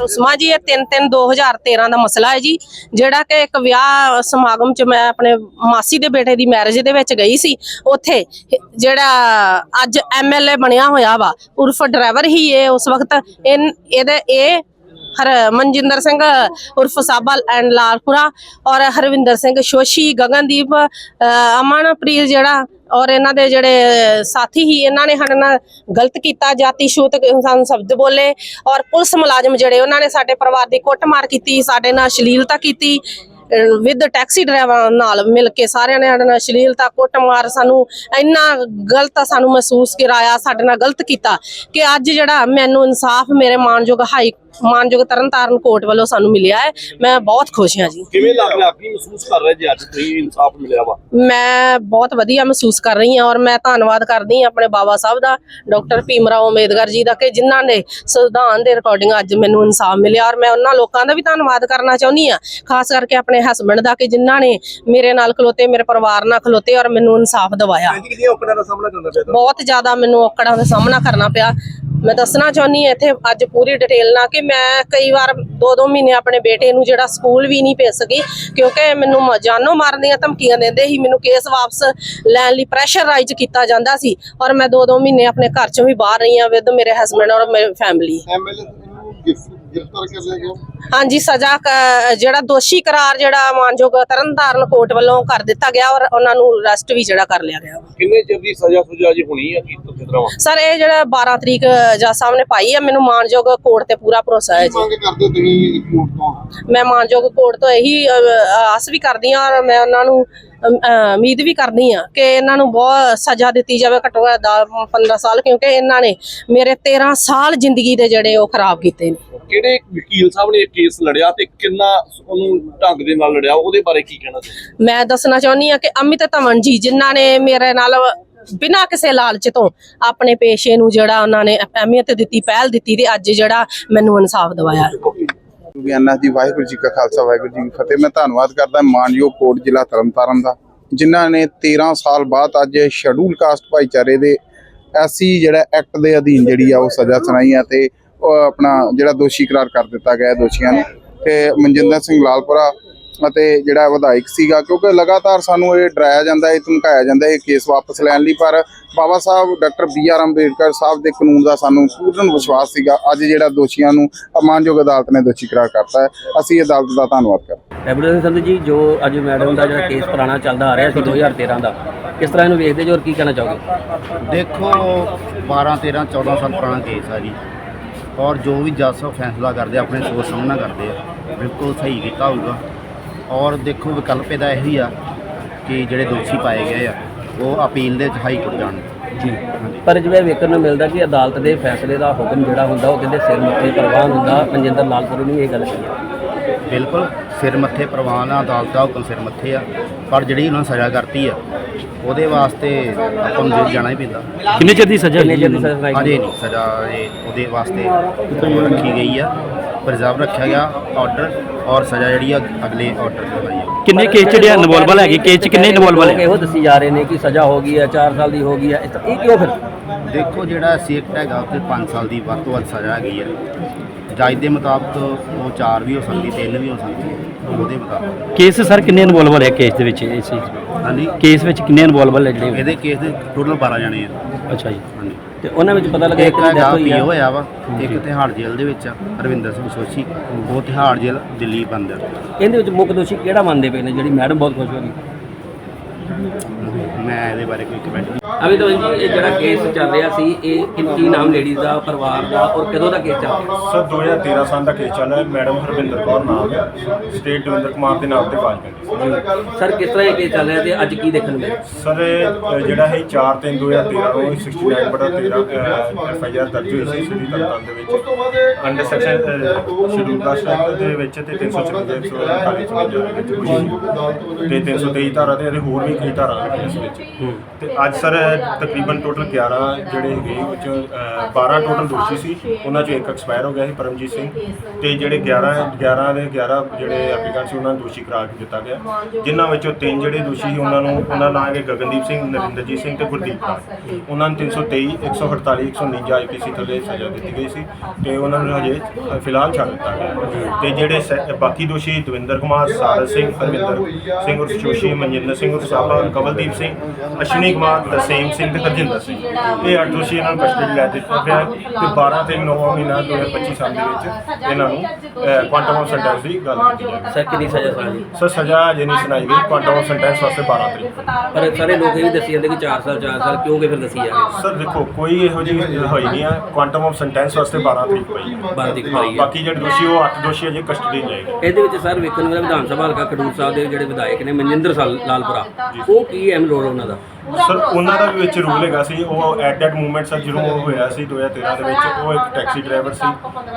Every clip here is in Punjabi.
ਰੁਸਮਾ ਜੀ, ਇਹ 3-3 2013 ਦਾ ਮਸਲਾ ਹੈ ਜੀ, ਜਿਹੜਾ ਕਿ ਇੱਕ ਵਿਆਹ ਸਮਾਗਮ 'ਚ ਮੈਂ ਆਪਣੇ ਮਾਸੀ ਦੇ ਬੇਟੇ ਦੀ ਮੈਰਿਜ ਦੇ ਵਿੱਚ ਗਈ ਸੀ, ਉੱਥੇ ਜਿਹੜਾ ਅੱਜ ਐਮਐਲਏ ਬਣਿਆ ਹੋਇਆ ਵਾ, ਉਰਫ ਡਰਾਈਵਰ ਹੀ ਇਹ ਉਸ ਵਕਤ ਇਹਦੇ, ਇਹ ਹਰ ਮਨਜਿੰਦਰ ਸਿੰਘ ਉਰਫ ਸਾਬਾ ਐਂਡ ਲਾਲਪੁਰਾ ਔਰ ਹਰਵਿੰਦਰ ਸਿੰਘ ਸ਼ੋਸ਼ੀ ਗਗਨਦੀਪ ਅਮਨਪ੍ਰੀਤ ਜਿਹੜਾ ਔਰ ਇਹਨਾਂ ਦੇ ਜਿਹੜੇ ਸਾਥੀ ਹੀ ਇਹਨਾਂ ਨੇ ਸਾਡੇ ਨਾਲ ਗਲਤ ਕੀਤਾ ਜਾਤੀ ਛੂਤ ਸਾਨੂੰ ਸ਼ਬਦ ਬੋਲੇ ਔਰ ਪੁਲਿਸ ਮੁਲਾਜ਼ਮ ਜਿਹੜੇ ਉਹਨਾਂ ਨੇ ਸਾਡੇ ਪਰਿਵਾਰ ਦੀ ਕੁੱਟਮਾਰ ਕੀਤੀ ਸਾਡੇ ਨਾਲ ਅਸ਼ਲੀਲਤਾ ਕੀਤੀ ਵਿਦ ਟੈਕਸੀ ਡਰਾਈਵਰਾਂ ਨਾਲ ਮਿਲ ਕੇ ਸਾਰਿਆਂ ਨੇ ਸਾਡੇ ਨਾਲ ਅਸ਼ਲੀਲਤਾ ਕੁੱਟਮਾਰ ਸਾਨੂੰ ਇੰਨਾ ਗਲਤ ਸਾਨੂੰ ਮਹਿਸੂਸ ਕਰਾਇਆ ਸਾਡੇ ਨਾਲ ਗਲਤ ਕੀਤਾ ਕਿ ਅੱਜ ਜਿਹੜਾ ਮੈਨੂੰ ਇਨਸਾਫ ਮੇਰੇ ਮਾਨਯੋਗ ਹਾਈ ਮਾਨਯੋਗ ਤਰਨਤਾਰਨ ਕੋਰਟ ਵੱਲੋਂ ਸਾਨੂੰ ਮਿਲਿਆ ਹੈ। ਮੈਂ ਬਹੁਤ ਖੁਸ਼ ਹਾਂ ਜੀ। ਕਿਵੇਂ ਲੱਗ ਰਿਹਾ? ਕੀ ਮਹਿਸੂਸ ਕਰ ਰਹੇ ਜੀ ਅੱਜ? ਤੁਸੀਂ ਇਨਸਾਫ ਮਿਲਿਆ ਵਾ? ਮੈਂ ਬਹੁਤ ਵਧੀਆ ਮਹਿਸੂਸ ਕਰ ਰਹੀ ਹਾਂ ਔਰ ਮੈਂ ਧੰਨਵਾਦ ਕਰਦੀ ਹਾਂ ਆਪਣੇ ਬਾਬਾ ਸਾਹਿਬ ਦਾ ਡਾਕਟਰ ਭੀਮਰਾਓ ਅੰਬੇਦਕਰ ਜੀ ਦਾ ਕਿ ਜਿਨ੍ਹਾਂ ਨੇ ਸੰਵਿਧਾਨ ਦੇ ਰਿਕਾਰਡਿੰਗ ਅੱਜ ਮੈਨੂੰ ਇਨਸਾਫ ਮਿਲਿਆ ਔਰ ਮੈਂ ਉਹਨਾਂ ਲੋਕਾਂ ਦਾ ਵੀ ਧੰਨਵਾਦ ਕਰਨਾ ਚਾਹੁੰਦੀ ਹਾਂ। ਖਾਸ ਕਰਕੇ ਆਪਣੇ ਹਸਬੰਡ ਦਾ ਕਿ ਜਿਨ੍ਹਾਂ ਨੇ ਮੇਰੇ ਨਾਲ ਖਲੋਤੇ ਮੇਰੇ ਪਰਿਵਾਰ ਨਾਲ ਖਲੋਤੇ ਔਰ ਮੈਨੂੰ ਇਨਸਾਫ ਦਿਵਾਇਆ। ਬਹੁਤ ਜ਼ਿਆਦਾ ਮੈਨੂੰ ਔਕੜਾਂ ਦਾ ਸਾਹਮਣਾ ਕਰਨਾ ਪਿਆ। ਮੈਂ ਦੱਸਣਾ ਚਾਹੁੰਦੀ ਹਾਂ ਇੱਥੇ ਅੱਜ ਪੂਰੀ ਡਿਟੇਲ ਨਾਲ ਕਿ ਮੈਂ ਕਈ ਵਾਰ ਦੋ ਦੋ ਮਹੀਨੇ ਆਪਣੇ ਬੇਟੇ ਨੂੰ ਜਿਹੜਾ ਸਕੂਲ ਵੀ ਨਹੀਂ ਭੇਜ ਸਕੀ, ਕਿਉਂਕਿ ਮੈਨੂੰ ਮ- ਜਾਨੋਂ ਮਾਰਨ ਦੀਆਂ ਧਮਕੀਆਂ ਦਿੰਦੇ ਸੀ, ਮੈਨੂੰ ਕੇਸ ਵਾਪਸ ਲੈਣ ਲਈ ਪ੍ਰੈਸ਼ਰਾਈਜ਼ ਕੀਤਾ ਜਾਂਦਾ ਸੀ ਔਰ ਮੈਂ ਦੋ ਦੋ ਮਹੀਨੇ ਆਪਣੇ ਘਰ ਚੋਂ ਵੀ ਬਾਹਰ ਰਹੀ ਹਾਂ ਵਿਦ ਮੇਰੇ ਹਸਬੰਡ ਔਰ ਮੇਰੀ ਫੈਮਿਲੀ ਐਮਐਲਏ ਨੂੰ ਗ੍ਰਿਫਤਾਰ ਕਰ ਲਿਆ ਗਿਆ। ਹਾਂਜੀ ਸਜ਼ਾ ਕ- ਜਿਹੜਾ ਦੋਸ਼ੀ ਕਰਾਰ ਜਿਹੜਾ ਮਾਨਯੋਗ ਤਰਨਤਾਰਨ ਕੋਰਟ ਵੱਲੋਂ ਕਰ ਦਿੱਤਾ ਗਿਆ ਔਰ ਉਹਨਾਂ ਨੂੰ ਅਰੈਸਟ ਵੀ ਜਿਹੜਾ ਕਰ ਲਿਆ ਗਿਆ। ਕਿੰਨੇ ਚਿਰ ਦੀ ਸਜ਼ਾ ਸੁਝਾ ਜੀ ਹੋਣੀ ਆ? ਕੀ ਤੁਸੀਂ ਤਰ੍ਹਾਂ ਸਰ ਇਹ ਜਿਹੜਾ 12 ਤਰੀਕ ਜੱਜ ਸਾਹਿਬ ਨੇ ਪਾਈ ਹੈ ਮੈਨੂੰ ਮਾਨਯੋਗ ਕੋਰਟ ਤੇ ਪੂਰਾ ਭਰੋਸਾ ਹੈ ਜੀ। ਮੰਗ ਕਰਦੇ ਤੁਸੀਂ ਕੋਰਟ ਤੋਂ? ਮੈਂ ਮਾਨਯੋਗ ਕੋਰਟ ਤੋਂ ਇਹੀ ਅਹ, ਆਸ ਵੀ ਕਰਦੀ ਹਾਂ ਔਰ ਮੈਂ ਉਹਨਾਂ ਨੂੰ ਉਮੀਦ ਵੀ ਕਰਦੀ ਹਾਂ ਕਿ ਇਹਨਾਂ ਨੂੰ ਬਹੁਤ ਸਜ਼ਾ ਦਿੱਤੀ ਜਾਵੇ ਘੱਟੋ ਘੱਟ 15 ਸਾਲ ਕਿਉਂਕਿ ਇਹਨਾਂ ਨੇ ਮੇਰੇ 13 ਸਾਲ ਜ਼ਿੰਦਗੀ ਦੇ ਜਿਹੜੇ ਉਹ ਖਰਾਬ ਕੀਤੇ ਨੇ। ਕਿਹੜੇ ਵਕੀਲ ਸਾਹਿਬ ਨੇ ਇਹ ਕੇਸ ਲੜਿਆ ਤੇ ਕਿੰਨਾ ਉਹਨੂੰ ਢੰਗ ਦੇ ਨਾਲ ਲੜਿਆ? ਉਹਦੇ ਬਾਰੇ ਕੀ ਕਹਿਣਾ ਚਾਹੁੰਦੇ ਮੈਂ ਦੱਸਣਾ ਚਾਹੁੰਦੀ ਹਾਂ ਕਿ ਅਮਿਤ ਧਵਨ ਜੀ ਜਿਨ੍ਹਾਂ ਨੇ ਮੇਰੇ ਨਾਲ ਬਿਨਾਂ ਕਿਸੇ ਲਾਲਚ ਤੋਂ ਆਪਣੇ ਪੇਸ਼ੇ ਨੂੰ ਜਿਹੜਾ ਉਹਨਾਂ ਨੇ ਅਹਿਮੀਅਤ ਦਿੱਤੀ ਪਹਿਲ ਦਿੱਤੀ ਤੇ ਅੱਜ ਜਿਹੜਾ ਮੈਨੂੰ ਇਨਸਾਫ ਦਿਵਾਇਆ। ਬਿਆਨਾ ਜੀ, ਵਾਹਿਗੁਰੂ ਜੀ ਕਾ ਖਾਲਸਾ, ਵਾਹਿਗੁਰੂ ਜੀ ਕੀ ਫਤਿਹ। ਮੈਂ ਧੰਨਵਾਦ ਕਰਦਾ ਮਾਨਯੋਗ ਕੋਟ ਜ਼ਿਲ੍ਹਾ ਤਰਨਤਾਰਨ ਦਾ, ਜਿਨ੍ਹਾਂ ਨੇ 13 ਸਾਲ ਬਾਅਦ ਅੱਜ ਸ਼ੈਡਿਊਲ ਕਾਸਟ ਭਾਈਚਾਰੇ ਦੇ ਐਸੀ ਜਿਹੜਾ ਐਕਟ ਦੇ ਅਧੀਨ ਜਿਹੜੀ ਆ ਉਹ ਸਜ਼ਾ ਸੁਣਾਈ ਆ ਤੇ ਉਹ ਆਪਣਾ ਜਿਹੜਾ ਦੋਸ਼ੀ ਕਰਾਰ ਕਰ ਦਿੱਤਾ ਗਿਆ ਦੋਸ਼ੀਆਂ ਨੂੰ। ਤੇ ਮਨਜਿੰਦਰ ਸਿੰਘ ਲਾਲਪੁਰਾ ਅਤੇ ਜਿਹੜਾ ਵਿਧਾਇਕ ਸੀਗਾ ਕਿਉਂਕਿ ਲਗਾਤਾਰ ਸਾਨੂੰ ਇਹ ਡਰਾਇਆ ਜਾਂਦਾ ਹੈ ਧਮਕਾਇਆ ਜਾਂਦਾ ਇਹ ਕੇਸ ਵਾਪਸ ਲੈਣ ਲਈ। ਪਰ Baba Sahib doctor B R Ambedkar Sahib ਦੇ ਕਾਨੂੰਨ ਦਾ ਸਾਨੂੰ ਪੂਰਨ ਵਿਸ਼ਵਾਸ ਸੀਗਾ। ਅੱਜ ਜਿਹੜਾ ਦੋਸ਼ੀਆਂ ਨੂੰ ਮਾਨਯੋਗ ਅਦਾਲਤ ਨੇ ਦੋਸ਼ੀ ਕਰਾਰ ਕਰਤਾ ਹੈ ਅਸੀਂ ਅਦਾਲਤ ਦਾ ਧੰਨਵਾਦ ਕਰਦੇ ਹਾਂ। ਐਬੂਲੈਂਸ ਸੰਤ ਜੀ ਜੋ ਅੱਜ ਮੈਡਮ ਦਾ ਜਿਹੜਾ ਕੇਸ ਪੁਰਾਣਾ ਚੱਲਦਾ ਆ ਰਿਹਾ ਸੀ 2013 ਦਾ ਕਿਸ ਤਰ੍ਹਾਂ ਇਹਨੂੰ ਵੇਖਦੇ ਜੋ ਔਰ ਕੀ ਕਹਿਣਾ ਚਾਹੋਗੇ? ਦੇਖੋ 12 13 14 ਸਾਲ ਪੁਰਾਣਾ ਕੇਸ ਆ ਜੀ। ਔਰ ਜੋ ਵੀ ਜੱਜ ਸਾਹਿਬ ਫੈਸਲਾ ਕਰਦੇ ਆਪਣੇ ਸੋਚ ਸਮਝ ਨਾਲ ਕਰਦੇ ਆ ਬਿਲਕੁਲ ਸਹੀ ਕੀਤਾ ਹੋਊਗਾ। ਔਰ ਦੇਖੋ ਵਿਕਲਪ ਇਹਦਾ ਇਹੀ ਆ ਕਿ ਜਿਹੜੇ ਦੋਸ਼ੀ ਪਾਏ ਗਏ ਆ ਉਹ ਅਪੀਲ ਦੇ ਹਾਈ ਕੋਰਟ ਜਾਣ। ਜੀ। ਪਰ ਜਿਵੇਂ ਵੇਖਣ ਨੂੰ ਮਿਲਦਾ ਕਿ ਅਦਾਲਤ ਦੇ ਫੈਸਲੇ ਦਾ ਹੁਕਮ ਜਿਹੜਾ ਹੁੰਦਾ ਉਹ ਕਹਿੰਦੇ ਸਿਰ ਮੱਥੇ ਪ੍ਰਵਾਨ ਹੁੰਦਾ। ਮਨਜਿੰਦਰ ਲਾਲਪੁਰੀ ਨੇ ਇਹ ਗੱਲ ਕਹੀ। ਬਿਲਕੁਲ। ਸਿਰ ਮੱਥੇ ਪ੍ਰਵਾਨ ਆ ਅਦਾਲਤ ਦਾ ਹੁਕਮ ਸਿਰ ਮੱਥੇ ਆ ਪਰ ਜਿਹੜੀ ਉਹਨਾਂ ਸਜ਼ਾ ਕਰਤੀ ਆ ਉਹਦੇ ਵਾਸਤੇ ਆਪਾਂ ਨੂੰ ਜੇਲ੍ਹ ਜਾਣਾ ਹੀ ਪੈਂਦਾ। ਕਿੰਨੇ ਚਿਰ ਦੀ ਸਜ਼ਾ ਕਿੰਨੇ ਚਿਰ ਦੀ ਸਜ਼ਾ ਸੁਣਾਈ ਅਜੇ ਨਹੀਂ ਸਜ਼ਾ ਇਹ ਉਹਦੇ ਵਾਸਤੇ ਰੱਖੀ ਗਈ ਆ ਪ੍ਰਿਜ਼ਰਵ ਰੱਖਿਆ ਗਿਆ ਆਰਡਰ ਔਰ ਸਜ਼ਾ ਜਿਹੜੀ ਆ ਅਗਲੇ ਆਰਡਰ ਤੇ ਹੋਈ ਆ ਕਿੰਨੇ ਕੇਸ ਜਿਹੜੇ ਇਨਵੋਲਵਲ ਹੈਗੇ ਕੇਸ ਚ ਕਿੰਨੇ ਇਨਵੋਲਵਲ ਲੋਕ ਹੈ ਇਹੋ ਦੱਸੀ ਜਾ ਰਹੇ ਨੇ ਕਿ ਸਜ਼ਾ ਹੋ ਗਈ ਹੈ 4 ਸਾਲ ਦੀ ਹੋ ਗਈ ਹੈ ਤਰ੍ਹਾਂ- ਇਹ ਕਿਉਂ ਫਿਰ? ਦੇਖੋ ਜਿਹੜਾ ਸੇਕਟ ਹੈਗਾ ਉੱਤੇ 5 ਸਾਲ ਦੀ ਵੱਧ ਤੋਂ ਵੱਧ ਸਜ਼ਾ ਹੈਗੀ ਆ। ਜੱਜ ਦੇ ਮੁਤਾਬਕ ਉਹ 4 ਵੀ ਹੋ ਸਕਦੀ 3 ਵੀ ਹੋ ਸਕਦੀ ਉਹਦੇ ਮੁਤਾਬਕ। ਕੇਸ ਸਰ ਕਿੰਨੇ ਇਨਵੋਲਵਲ ਹੈ ਕੇਸ ਦੇ ਵਿੱਚ ਇਸ? ਹਾਂਜੀ। ਕੇਸ ਵਿੱਚ ਕਿੰਨੇ ਇਨਵੋਲਵਲ ਹੈ ਜਿਹੜੇ ਇਹਦੇ ਕੇਸ ਦੇ ਟੋਟਲ 12 ਜਣੇ ਆ। ਅੱਛਾ ਜੀ। ਹਾਂਜੀ। ਤੇ ਉਹਨਾਂ ਵਿੱਚ ਪਤਾ ਲੱਗਾ ਇੱਕ ਇੱਕ ਦੀ ਹੋਈ ਪੀਓ ਹੈ ਹੋਇਆ ਵਾ ਇੱਕ ਤਿਹਾੜ ਜੇਲ੍ਹ ਦੇ ਵਿੱਚ ਆ ਰਵਿੰਦਰ ਸਿੰਘ ਸੋਸ਼ੀ। ਉਹ ਤਿਹਾੜ ਜੇਲ੍ਹ ਦਿੱਲੀ ਬੰਦ ਆ। ਇਹਦੇ ਵਿੱਚ ਮੁੱਖ ਦੋਸ਼ੀ ਕਿਹੜਾ ਮੰਨਦੇ ਪਏ ਨੇ? ਜਿਹੜੀ ਮੈਡਮ ਬਹੁਤ ਖੁਸ਼ ਹੋ ਗਈ। ਮੈਂ ਇਹਦੇ ਬਾਰੇ ਕੋਈ ਕਮੈਂਟ ਅਭੀ ਤਾਂ ਜੀ ਇਹ ਜਿਹੜਾ ਕੇਸ ਚੱਲ ਰਿਹਾ ਸੀ ਇਹ ਕੀ ਕੀ ਨਾਮ ਲੇਡੀਜ਼ ਦਾ ਪਰਿਵਾਰ ਦਾ ਔਰ ਕਦੋਂ ਦਾ ਕੇਸ ਚੱਲ ਰਿਹਾ? ਸਰ 2013 ਸਾਲ ਦਾ ਕੇਸ ਚੱਲ ਰਿਹਾ। ਮੈਡਮ ਹਰਵਿੰਦਰ ਕੌਰ ਨਾਮ ਹੈ। ਸਟੇਟ ਦਵਿੰਦਰ ਕੁਮਾਰ ਦੇ ਨਾਮ ਤੇ ਪੈਂਦੀ ਸਰ ਕਿਸ ਤਰ੍ਹਾਂ ਇਹ ਕੇਸ ਚੱਲ ਰਿਹਾ ਤੇ ਅੱਜ ਕੀ ਦੇਖਣ ਨੂੰ ਮਿਲਿਆ? ਸਰ ਇਹ, ਅ, ਜਿਹੜਾ ਹੈ 4 3 2013 ਨੂੰ 69 ਬਟਾ 13 ਐਫ ਆਈ ਆਰ ਦਰਜ ਹੋਈ ਸੀ ਸ੍ਰੀ ਤਰਨਤਾਰਨ ਦੇ ਵਿੱਚ। Under section scheduled caste act ਦੇ ਵਿੱਚ ਤੇ 356 148 ਦੇ ਵਿੱਚ ਹੋਈ ਸੀ ਤੇ 323 ਧਾਰਾ ਤੇ ਇਹਦੇ ਹੋਰ ਵੀ ਕਈ ਧਾਰਾ ਨੇ ਇਸ ਵਿੱਚ। ਵਿੱਚ। ਤੇ ਅੱਜ ਸਰ ਤਕਰੀਬਨ ਟੋਟਲ 11 ਜਿਹੜੇ ਹੈਗੇ ਉਹ 'ਚ ਅ, 12 ਟੋਟਲ ਦੋਸ਼ੀ ਸੀ। ਉਹਨਾਂ ਚੋਂ ਇੱਕ ਐਕਸਪਾਇਰ ਹੋ ਗਿਆ ਸੀ ਪਰਮਜੀਤ ਸਿੰਘ। ਤੇ ਜਿਹੜੇ 11 11 ਦੇ 11 ਜਿਹੜੇ ਐਪਲੀਕੈਂਟ ਸੀ ਉਹਨਾਂ ਨੂੰ ਦੋਸ਼ੀ ਕਰਾਰ ਦਿੱਤਾ ਗਿਆ। ਜਿਨ੍ਹਾਂ ਵਿੱਚੋਂ ਤਿੰਨ ਜਿਹੜੇ ਦੋਸ਼ੀ ਸੀ ਉਹਨਾਂ ਨੂੰ ਉਹਨਾਂ ਨਾਂ ਹੈਗੇ ਗਗਨਦੀਪ ਸਿੰਘ ਨਰਿੰਦਰਜੀਤ ਸਿੰਘ ਤੇ ਗੁਰਦੀਪ ਕੌਰ। ਉਹਨਾਂ ਨੂੰ 323 148 149 ਆਈਪੀਸੀ ਥੱਲੇ ਸਜ਼ਾ ਦਿੱਤੀ ਗਈ ਸੀ। ਤੇ ਉਹਨਾਂ ਨੂੰ ਹਜੇ ਫਿਲਹਾਲ ਛੱਡ ਦਿੱਤਾ ਗਿਆ ਤੇ ਜਿਹੜੇ ਬਾਕੀ ਦੋਸ਼ੀ ਦਵਿੰਦਰ ਕੁਮਾਰ ਸਾਰਦ ਸਿੰਘ ਹਰਮਿੰਦਰ ਸਿੰਘ ਉਰਫ ਜੋਸ਼ੀ ਮਨਜਿੰਦਰ ਸਿੰਘ ਉਰਫ ਸਾਬਾ ਕਵਲਦੀਪ ਸਿੰਘ ਅਸ਼ਵਨੀ ਕੁਮਾਰ ਦਸੇਮ ਸਿੰਘ ਤੇ ਹਰਜਿੰਦਰ ਸਿੰਘ। ਇਹ ਅੱਠ ਦੋਸ਼ੀ ਇਹਨਾਂ ਨੂੰ ਕਸਟਡੀ ਲੈ ਦਿੱਤਾ ਗਿਆ ਤੇ 12 ਤੇ 9 ਮਹੀਨਾ 2025 ਸਾਲ ਦੇ ਵਿੱਚ ਇਹਨਾਂ ਨੂੰ ਕੁਆਂਟਮ ਆਫ ਸੈਂਟੈਂਸ ਦੀ ਗੱਲ ਕੀਤੀ ਜਾਵੇ ਸਰ ਕਿੰਨੀ ਸਜ਼ਾ ਸੁਣਾਈ ਸਰ ਸਜ਼ਾ ਅਜੇ ਨਹੀਂ ਸੁਣਾਈ ਗਈ ਕੁਆਂਟਮ ਆਫ ਸੈਂਟੈਂਸ ਵਾਸਤੇ 12 ਤਰੀਕ। ਪਰ ਸਾਰੇ ਲੋਕ ਇਹ ਵੀ ਦੱਸੀ ਜਾਂਦੇ ਕਿ 4 ਸਾਲ 4 ਸਾਲ ਕਿਉਂ ਕਿ ਫਿਰ ਦੱਸੀ ਜਾ ਰਹੀ? ਸਰ ਦੇਖੋ ਕੋਈ ਇਹੋ ਜਿਹੀ ਹੋਈ ਨਹੀਂ ਆ। ਕੁਆਂਟਮ ਆਫ ਸੈਂਟੈਂਸ ਵਾਸਤੇ 12 ਤਰੀਕ ਪਈ ਹੈ। 12 ਤਰੀਕ ਹਾਂ, ਪਈ ਹੈ। ਬਾਕੀ ਜਿਹੜੇ ਦੋਸ਼ੀ ਉਹ 8 ਦੋਸ਼ੀ ਅਜੇ ਕਸਟਡੀ ਲਏ ਗਏ ਇਹਦੇ ਵਿੱਚ ਸਰ ਵੇਖਣ ਮਿਲਿਆ ਵਿਧਾਨ ਸਭਾ ਹਲਕਾ ਖਡੂਰ ਸਾਹਿਬ ਦੇ ਜਿਹੜੇ ਵਿਧਾਇਕ ਨੇ ਮਨਜਿੰਦਰ ਸਾਲ ਲਾਲਪੁਰਾ। ਉਹ ਕੀ ਅਹਿਮ ਰੋਲ ਉਹਨਾਂ ਦਾ। ਸਰ ਉਹਨਾਂ ਦਾ ਵੀ ਵਿੱਚ ਰੂਲ ਹੈਗਾ ਸੀ ਉਹ ਐਟ ਦੈਟ ਮੂਵਮੈਂਟ ਸਰ ਜਦੋਂ ਉਹ ਹੋਇਆ ਸੀ 2013 ਦੇ ਵਿੱਚ ਉਹ ਇੱਕ ਟੈਕਸੀ ਡਰਾਈਵਰ ਸੀ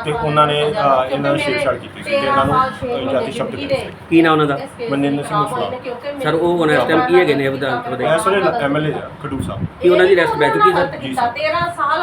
ਤੇ ਉਹਨਾਂ ਨੇ ਅਹ, ਇਹਨਾਂ ਨੂੰ ਛੇੜਛਾੜ ਕੀਤੀ ਸੀ ਤੇ ਇਹਨਾਂ ਨੂੰ ਅਹ, ਜਾਤੀ ਸ਼ਬਦ ਦਿੱਤੇ। ਸੀ ਕੀ ਨਾਮ ਉਹਨਾਂ ਦਾ? ਮਨਿੰਦਰ ਸਿੰਘ ਉਸਲਾ ਸਰ ਉਹ ਹੁਣ ਇਸ ਟਾਈਮ ਕੀ ਹੈਗੇ ਨੇ ਵਿਧਾਨ ਸਭਾ ਦੇ? ਇਸ ਵੇਲੇ ਐਮਐਲਏ ਆ ਖਡੂਰ ਸਾਹਿਬ। ਕੀ ਉਹਨਾਂ ਦੀ ਰੈਸਟ ਬੈ ਚੁੱਕੀ ਸਰ? ਜੀ ਸਰ 13 ਸਾਲ